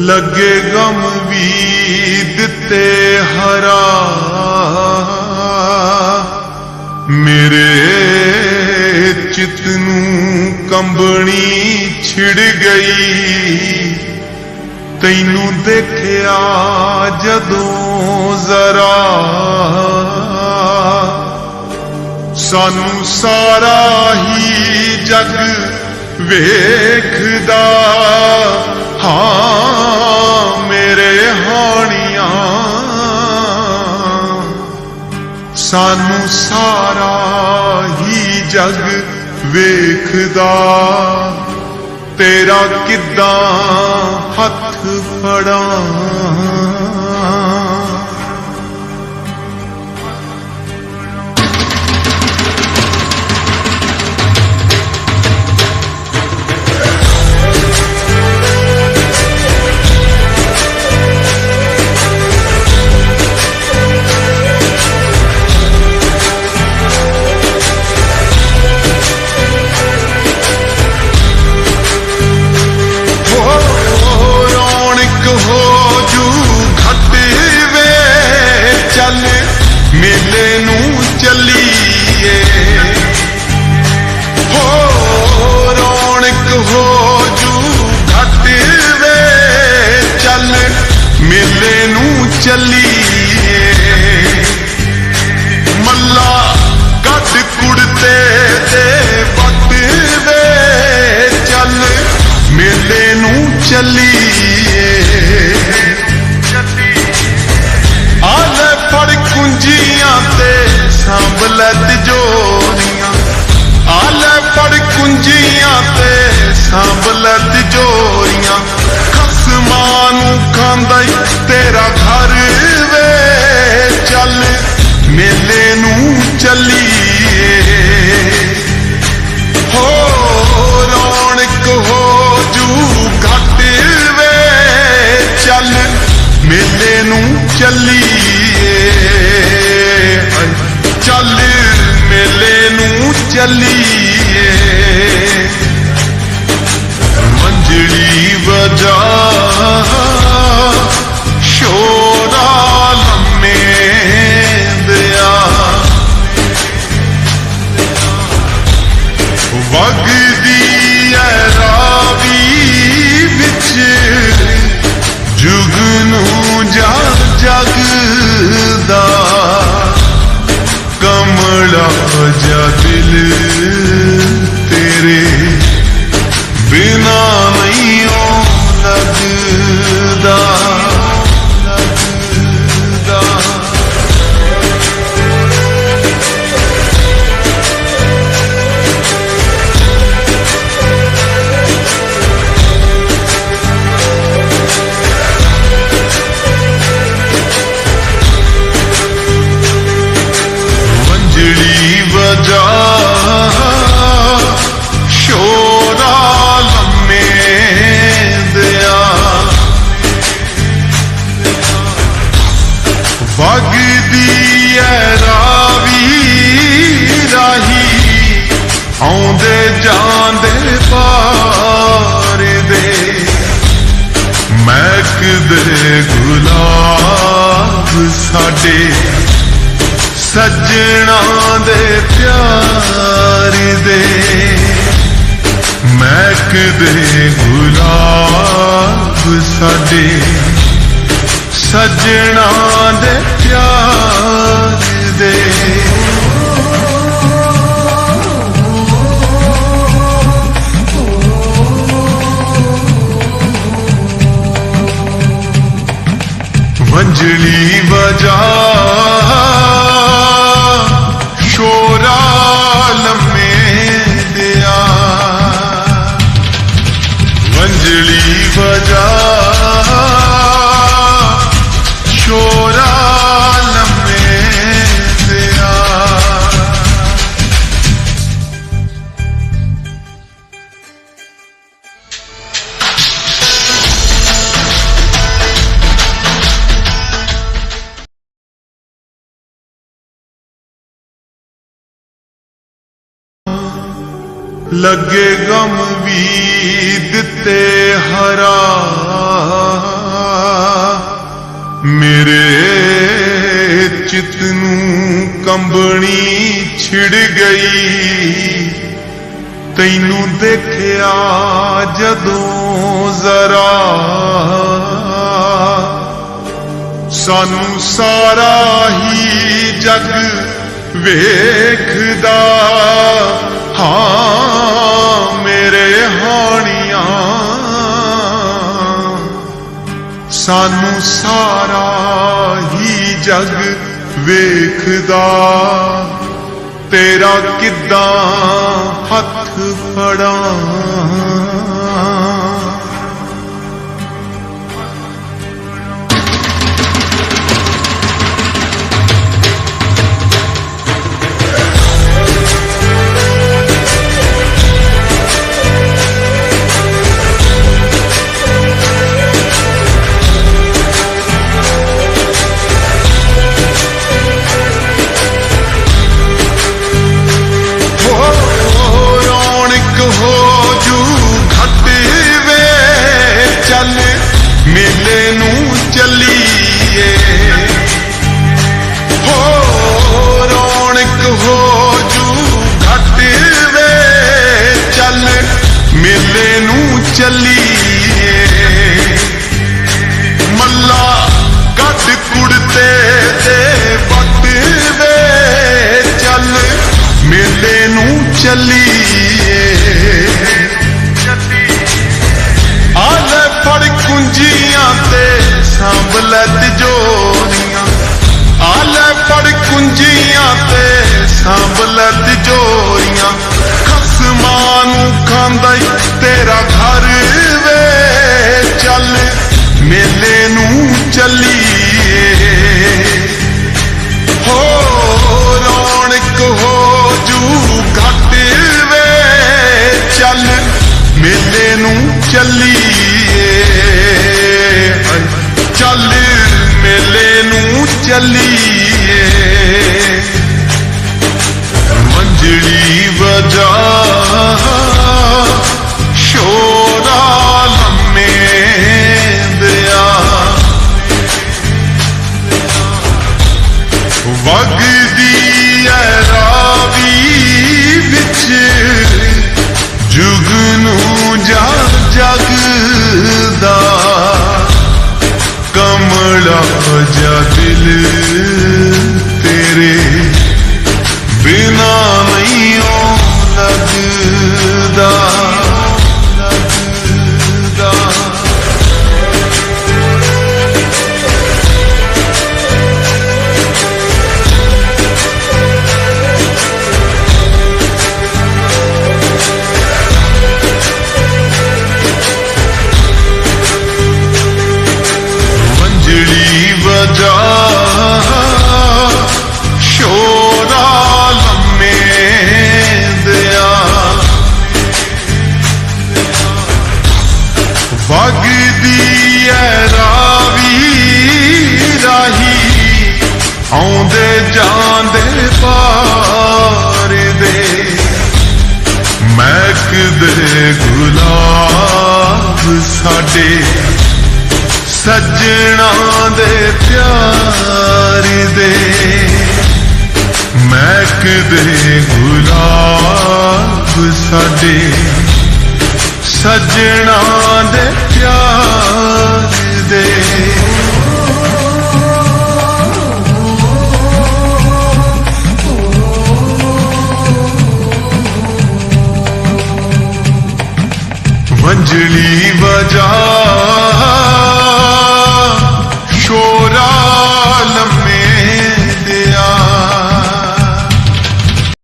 ਲੱਗੇ ਗਮ ਵੀ ਦਿੱਤੇ ਹਰਾ। ਮੇਰੇ ਚਿਤ ਨੂੰ ਕੰਬਣੀ ਛਿੜ ਗਈ। ਤੈਨੂੰ ਦੇਖਿਆ ਜਦੋਂ ਜ਼ਰਾ। ਸਾਨੂੰ ਸਾਰਾ ਹੀ ਜਗ ਵੇਖਦਾ। ਹਾਂ ਮੇਰੇ ਹਾਣੀਆਂ। ਸਾਨੂੰ ਸਾਰਾ ਹੀ ਜਗ ਵੇਖਦਾ। ਤੇਰਾ ਕਿੱਦਾਂ ਹੱਥ ਫੜਾਂ। ਚੱਲੀਏ। ਮੱਲਾ ਕੱਢ ਕੁੜਤੇ ਤੇ ਵੱਟ ਵੇ ਚੱਲ। ਮੇਲੇ ਨੂੰ ਚੱਲੀਏ। ਆਲੇ ਫੜ ਕੁੰਜੀਆਂ ਤੇ ਸੰਭ ਲੈ ਤਿਜੋਰੀਆਂ। ਆਲੇ ਫੜ ਕੁੰਜੀਆਂ ਤੇ ਸੰਭ ਲੈ ਤਿਜੋਰੀਆਂ। ਖਸਮਾਂ ਨੂੰ ਖਾਂਦਾ ਈ ਤੇਰਾ ਚੱਲੀਏ। ਹੋ ਰੌਣਕ ਹੋ ਜੂ ਘਟ ਵੇ। ਚੱਲ ਮੇਲੇ ਨੂੰ ਚੱਲੀਏ। ਚੱਲ ਮੇਲੇ ਨੂੰ ਚੱਲੀਏ। ਸਾਡੇ ਸੱਜਣਾ ਦੇ ਪਿਆਰ ਦੇ। ਮਹਿਕਦੇ ਗੁਲਾਬ ਸਾਡੇ ਸੱਜਣਾ ਦੇ ਪਿਆਰ ਲੱਗੇ ਗਮ ਵੀ ਦਿੱਤੇ ਹਰਾ। ਮੇਰੇ ਚਿਤ ਨੂੰ ਕੰਬਣੀ ਛਿੜ ਗਈ। ਤੈਨੂੰ ਦੇਖਿਆ ਜਦੋਂ ਜ਼ਰਾ। ਸਾਨੂੰ ਸਾਰਾ ਹੀ ਜਗ ਵੇਖਦਾ। ਹਾਂ ਮੇਰੇ ਹਾਣੀਆਂ। ਸਾਨੂੰ ਸਾਰਾ ਹੀ ਜਗ ਵੇਖਦਾ। ਤੇਰਾ ਕਿੱਦਾਂ ਹੱਥ ਫੜਾਂ। ਚੱਲੀਏ। ਮੱਲਾ ਕੱਟ ਕੁੜਤੇ ਤੇ ਵੱਟ ਵੇ ਚੱਲ ਮੇਲੇ ਨੂੰ ਚੱਲੀਏ। ਆਲੇ ਫੜ ਕੁੰਜੀਆਂ ਤੇ ਸੰਭਲ ਤਿਜੋਰੀਆਂ। ਆਲੇ ਫੜ ਕੁੰਜੀਆਂ ਤੇ ਸੰਭਲ ਤਿਜੋਰੀਆਂ। ਖਸਮਾਂ ਨੂੰ ਖਾਂਦਾ ਨੂੰ ਜਾ ਗੁਲਾਬ ਸਾਡੇ ਸੱਜਣਾ ਦੇ ਪਿਆਰ ਦੇ। ਮਹਿਕਦੇ ਗੁਲਾਬ ਸਾਡੇ ਸੱਜਣਾ ਦੇ ਪਿਆਰ ਦੇ। ਵੰਜਲੀ ਵਜਾ